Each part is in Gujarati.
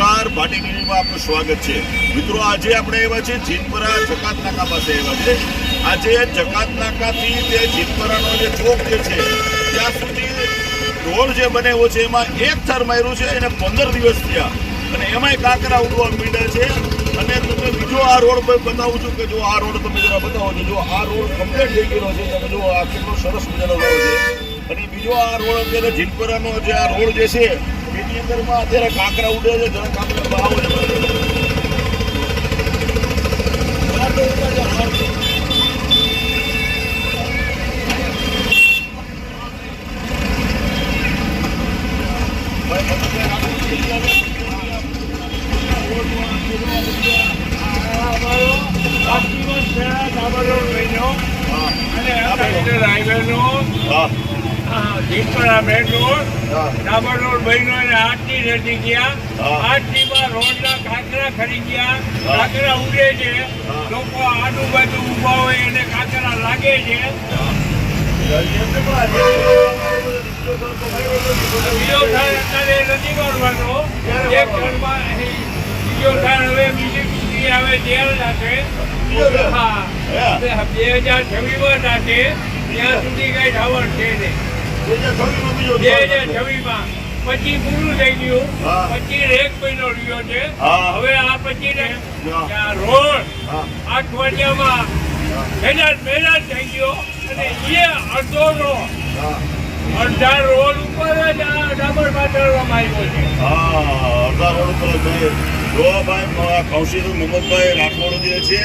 નમસ્કાર ભાટી ટીવીમાં આપનું સ્વાગત છે. મિત્રો, આજે આપણે એવા છે જીતપરા જકાત નાકા પાસે એવા છે. આજે જકાત નાકાથી તે જીતપરાનો જે ચોક જે છે, ત્યાં સુધી ઢોળ જે બનેવો છે, એમાં એક થર માર્યું છે એને પંદર દિવસ થયા. અને એમાંય કાંકરા ઉડવા માંડ્યા છે. અને તમને બીજો આ રોડ પર બતાવું છું કે જો આ રોડ તમે જરા બતાવો છો, જો આ રોડ કમ્પ્લીટ થઈ ગયેલો છે, તમે જો આ કેટલો સરસ મજાનો રોડ છે. અને બીજો આ રોડ અત્યારે જીનપરાનો જે આ રોડ જે છે એની અંદરમાં અત્યારે કાંકરા ઉડે છે ઘણા કાંકરા ભાવ છે હા. હા. હા. રોડના કાંકરા ખરી ગયા. કાંકરા ઉડે છે. લોકો આજુબાજુ ઊભા હોય અને કાંકરા લાગે છે. બીજો ઠાર અત્યારે નથી કરવાનો. એક ઠારમાં બીજો ઠાર હવે બીજી બીજી આવે થશે હા. બે હજાર છવ્વીસમાં થશે ત્યાં સુધી કઈ ઠાવર છે નહીં. બે હજાર છવ્વીસમાં બીજો બે ઠાર હજાર થશે. છવ્વીસમાં પછી પૂરું થઈ ગયું. પછી એક મહિનો રહ્યો છે. હવે આ પછી ને રોડ અઠવાડિયામાં થઈ ગયો અને એ અડધો હા. અડધા રોડ ઉપર જ આ ડાબર પાથરવામાં આવ્યો છે. હા અડધા રોડ ઉપર જ જો ભાઈ કૌશિક મોહમ્મદભાઈ રાઠોડ જે છે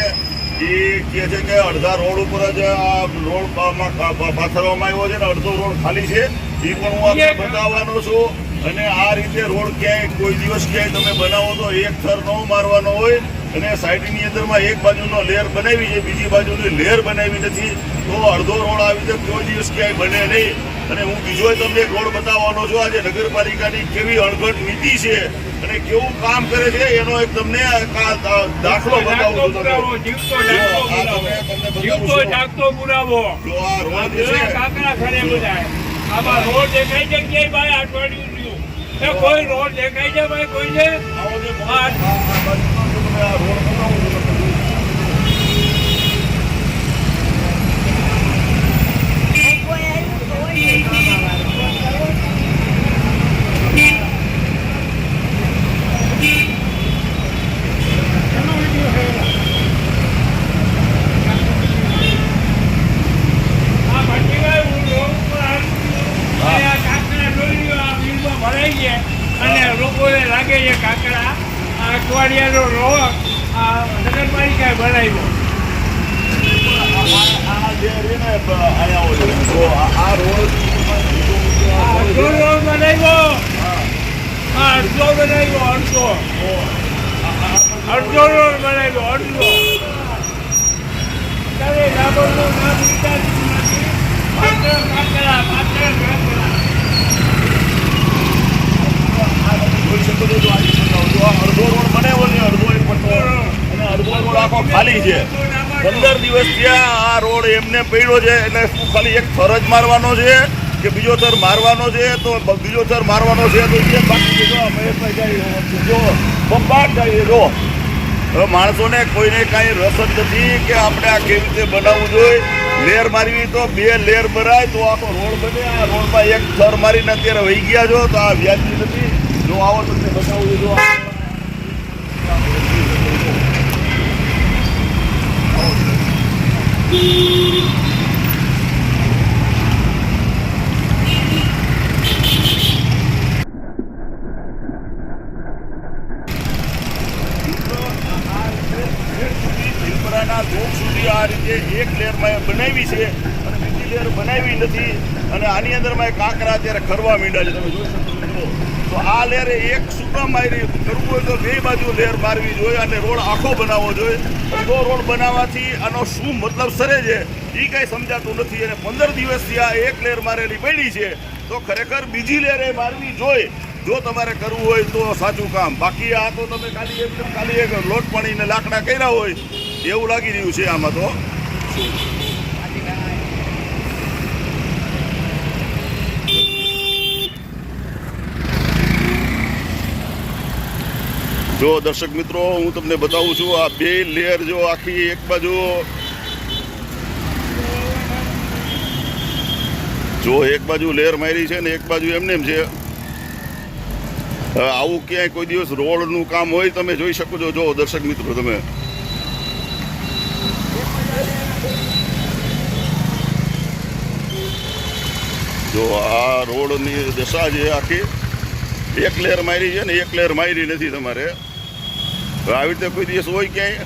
એ કહે છે કે અડધા રોડ ઉપર જ આ રોડ પાથરવામાં આવ્યો છે ને અડધો રોડ ખાલી છે. એ પણ હું આપણે બતાવવાનો છું. અને આ રીતે રોડ ક્યાંય કોઈ દિવસ ક્યાંય તમે બનાવો તો એક થર ન મારવાનો હોય. અને સાઈડની અંદરમાં એક બાજુનો લેયર બનાવી છે બીજી બાજુની લેયર બનાવી નથી. તો અડધો રોડ આવી રીતે કોઈ દિવસ ક્યાંય બને નહીં. અને હું બીજો તમને ગોળ રોડ બતાવવાનો છું. આજે નગરપાલિકાની કેવી અણઘટ નીતિ છે અને કેવું કામ કરે છે એનો એક તમને દાખલો બતાવું છું પુરાવો તમને. જીવતો જો, જાગતો આ પુરાવો તમને- તમને બતાવું જીવતો છું. જાગતો પુરાવો જો આ આ રોડ જે બધા છે કાંકરા ખરે બધાય આમાં રોડ દેખાય છે ક્યાંય ભાઈ અઠવાડિયું થયું એ કોઈ રોડ દેખાય છે ભાઈ કોઈને આવો જે આ આ- આ બાજુમાં જો તમે આ રોડ બતાવું છું તમને. આ ભટ્ટીભાઈ હું રોડ ઉપર આવી છું. અને આ કાંકરા ડોલીઓ આ બીલમાં ભરાઈ છે અને લોકોને લાગે છે કાંકરા આ અઠવાડિયાનો રોડ નગરપાલિકાએ બનાવ્યો. અડધો બનાવ્યો. અડધો બનાવ્યો, અડધો. રોડ બનાવ્યો, અડધો. ત્યારે ડાબરનું નામ કાંકરા. અડધો રોડ બનાવ્યો છે અડધો અડધો આખો ખાલી છે પંદર દિવસ થયા આ રોડ એમને પડ્યો છે એટલે શું ખાલી એક થર મારવાનો છે કે બીજો થર મારવાનો છે તો બીજો થર મારવાનો છે તો એ બાકી જો મહેશભાઈ જાય જો હવે માણસોને કોઈને કાંઈ રસ જ નથી કે આપણે આ કેવી રીતે બનાવવું જોઈએ લેર મારવી તો બે લેર ભરાય તો આખો રોડ બને આ રોડમાં એક થર મારીને અત્યારે વહી ગયા છો તો આ વ્યાજબી નથી. જો આવો તમને બતાવું જો એક લેરમાં બનાવી છે અને બીજી લેર બનાવી નથી અને આની અંદરમાં એક કાંકરા અત્યારે ખરવા માંડ્યા છે તમે જોઈ શકો. તો આ લેર એક સુકામ મારી કરવું હોય તો બે બાજુ લેર મારવી જોઈએ અને રોડ આખો બનાવવો જોઈએ. તો રોડ બનાવવાથી આનો શું મતલબ સરે છે એ કાંઈ સમજાતું નથી અને પંદર દિવસથી આ એક લેર મારેલી પડી છે. તો ખરેખર બીજી લેર એ મારવી જોઈએ જો તમારે કરવું હોય તો સાચું કામ. બાકી આ તો તમે ખાલી એકદમ ખાલી એક લોટ પાણીને લાકડા કર્યા હોય. એવું લાગી રહ્યું છે આમાં તો. જો દર્શક મિત્રો, હું તમને બતાવું છું, આ બે લેયર જો આખી એક બાજુ જો એક બાજુ લેયર મારી છે ને એક બાજુ એમને એમ છે. આવું ક્યાંય કોઈ દિવસ રોડનું કામ હોય, તમે જોઈ શકો છો. જો, દર્શક મિત્રો, તમે. જો, આ રોડની દશા છે આખી, એક લેયર મારી છે ને એક લેયર મારી નથી તમારે. હવે આવી રીતે કોઈ દિવસ હોય ક્યાંય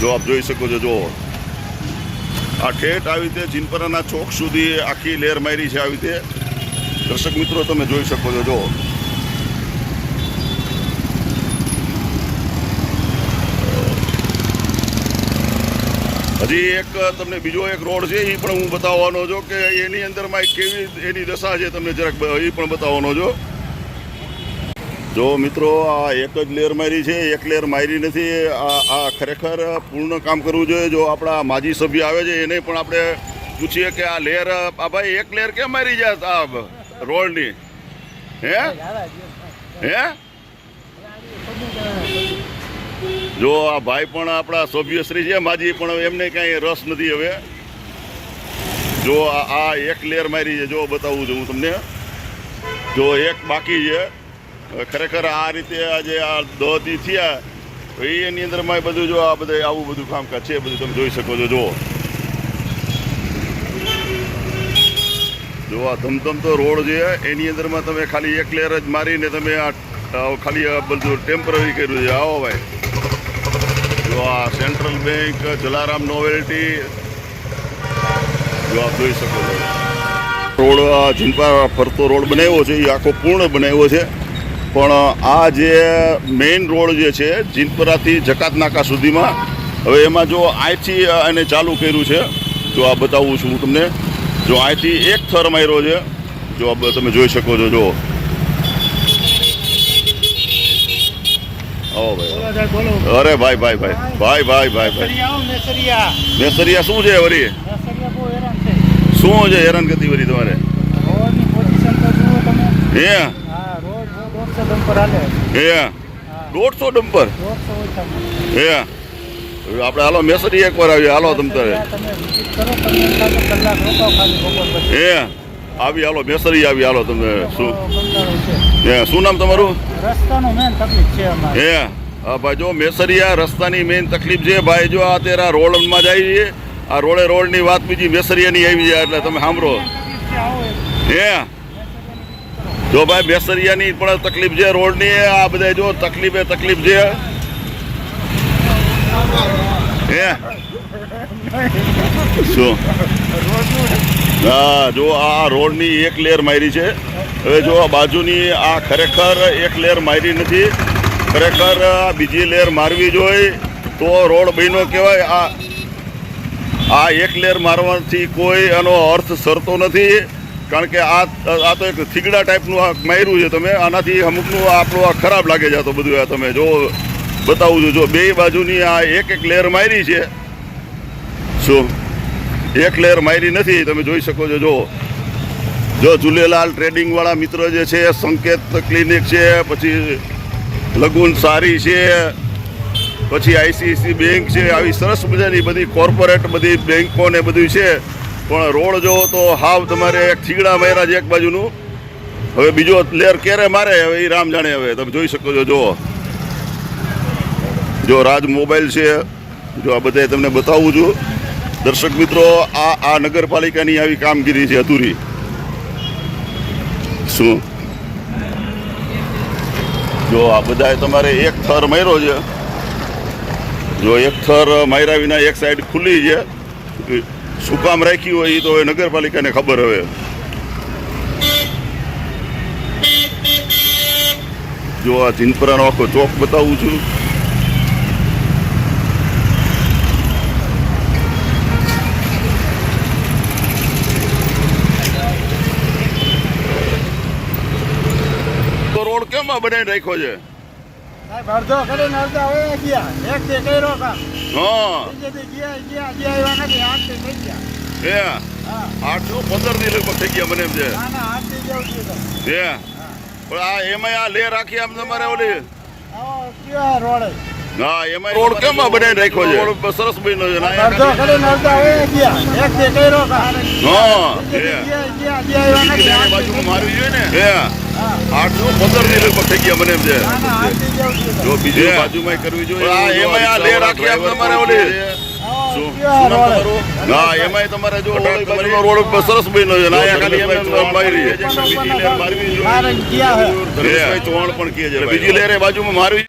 જો આપ જોઈ શકો છો જો આ ઠેઠ આવી રીતે ચિનપરાના ચોક સુધી આખી લેર મારી છે આવી રીતે દર્શક મિત્રો તમે જોઈ શકો છો જો હજી એક તમને બીજો એક રોડ છે એ પણ હું બતાવવાનો છું કે એની અંદરમાં કેવી એની દશા છે તમને જરાક એ પણ બતાવવાનો છું જો મિત્રો આ એક જ લેર મારી છે, એક લેર મારી નથી, આ ખરેખર પૂર્ણ કામ કરવું જોઈએ. જો આપણા માજી સભ્ય આવે છે, એને પણ આપણે પૂછીએ કે આ લેર, આ ભાઈ એક લેર કેમ મારી જાય આ રોડની? હે? હે? જો આ ભાઈ પણ આપણા સભ્યશ્રી છે, માજી પણ એમને કાંઈ રસ નથી હવે. જો આ એક લેર મારી છે, જો બતાવું છું હું તમને. જો એક બાકી છે. ખરેખર આ રીતે આજે આ દહથી થયા, તો એની અંદરમાં બધું જો આ બધે આવું બધું કામકાજ છે બધું તમે જોઈ શકો છો જો જો આ ધમધમતો રોડ છે એની અંદરમાં તમે ખાલી એક લેયર જ મારીને તમે આ ખાલી આ બધું ટેમ્પરરી કર્યું છે. આવો ભાઈ. જો આ સેન્ટ્રલ બેંક જલારામ નોવેલ્ટી જો આપ જોઈ શકો છો. રોડ આ જીનપા ફરતો રોડ બનાવ્યો છે એ આખો પૂર્ણ બનાવ્યો છે. પણ આ જે મેઇન રોડ જે છે જીનપરાથી જકાત નાકા સુધીમાં હવે એમાં જો અહીંથી એને ચાલુ કર્યું છે જો આ બતાવું છું હું તમને. જો અહીંથી એક થર માર્યો છે જો આ તમે જોઈ શકો છો જો. અરે ભાઈ ભાઈ ભાઈ ભાઈ ભાઈ ભાઈ ભાઈ. મેસરિયા શું છે વરી શું છે હેરાન કરતી વરી તમારે હે? ડમ્પર હાલે. હે. દોઢસો ડમ્પર? હે. આપણે હાલો મેસરી એકવાર આવીએ હાલો તમ તારે. હે આવી હાલો મેસરી આવી હાલો તમે શું? હે શું નામ તમારું? રસ્તાનો મેન તકલીફ છે અમારે. હે. હા ભાઈ જો મેસરિયા રસ્તાની મેઇન તકલીફ છે ભાઈ જો આ તેરા રોડમાં જાય છે આ રોડે રોડની વાત બીજી મેસરિયાની આવી જાય એટલે તમે સાંભળો. આવો હે. જો ભાઈ બેસરિયાની પણ તકલીફ છે, રોડની આ બધા જો તકલીફે તકલીફ છે. હે? શું? હા, જો આ રોડની એક લેર મારી છે. હવે જો આ બાજુની આ ખરેખર એક લેર મારી નથી. ખરેખર બીજી લેર મારવી જોઈએ તો રોડ બન્યો કહેવાય. આ આ એક લેર મારવાથી કોઈ એનો અર્થ સરતો નથી. કારણ કે આ આ તો એક થીગડા ટાઈપનું આ માર્યું છે તમે. આનાથી અમુકનું આપણું આ ખરાબ લાગે છે તો બધું આ તમે જો બતાવું છું. જો બે બાજુની આ એક એક લેયર મારી છે. શું? એક લેયર મારી નથી. તમે જોઈ શકો છો, જો. જો ઝૂલેલાલ ટ્રેડિંગવાળા મિત્ર જે છે, સંકેત ક્લિનિક છે, પછી લગુન સારી છે, પછી આઈસીઆઈસી બેંક છે, આવી સરસ મજાની બધી કોર્પોરેટ બધી બેંકો ને બધું છે. પણ રોડ જો તો હાવ તમારે એક થીગડા માર્યા છે એક બાજુનું. હવે બીજો લેર ક્યારે મારે, હવે એ રામ જાણે હવે. તમે જોઈ શકો છો, જો. જો રાજ મોબાઈલ છે, જો આ બધાએ તમને બતાવું છું. દર્શક મિત્રો, આ આ નગરપાલિકાની આવી કામગીરી છે અધૂરી. શું? જો આ બધાએ તમારે એક થર માર્યો છે. જો એક થર માર્યા વિના એક સાઈડ ખુલ્લી છે. શું કામ રાખ્યું હોય એ તો હવે નગરપાલિકાને ખબર હવે. જો આ ચિંતપરાનો આખો ચોક બતાવું છું. રોડ કેમ બનાવી રાખ્યો છે? અડધો કરીને અડધા વયા ગયા. એક તે કર્યો કામ. હા. ગયા ગયા ગયા આવ્યા નથી. આઠથી થઈ ગયા. હે? હા. આઠસો પંદર લગભગ થઈ ગયા મને એમ છે. ના ના એ હા? પણ આ આ લે રાખી આમ તમારે ઓલી? રોડે? હા એમાં રોડ કેમ આ રાખ્યો છે? સરસ બન્યો છે ને અહીંયા અડધો હવે ગયા. એક થી કર્યો કા હા ગયા એ. ગયા ગયા આવ્યા નથી. બીજાની બાજુમાં મારવી જોઈએ ને? હે આઠસો પંદરની લગભગ થઈ ગયા મને એમ છે. જો બીજી બાજુમાં કરવી જોઈએ આ એમાંય આ લે રાખી તમારે ઓલી તમારું? હા એમાંય તમારે જો બાજુનો રોડ સરસ બન્યો છે ને ખાલી એમ એમ મારી છે. બીજી લેર મારવી જોઈએ. પણ કહે છે બીજી લેર બાજુમાં મારવી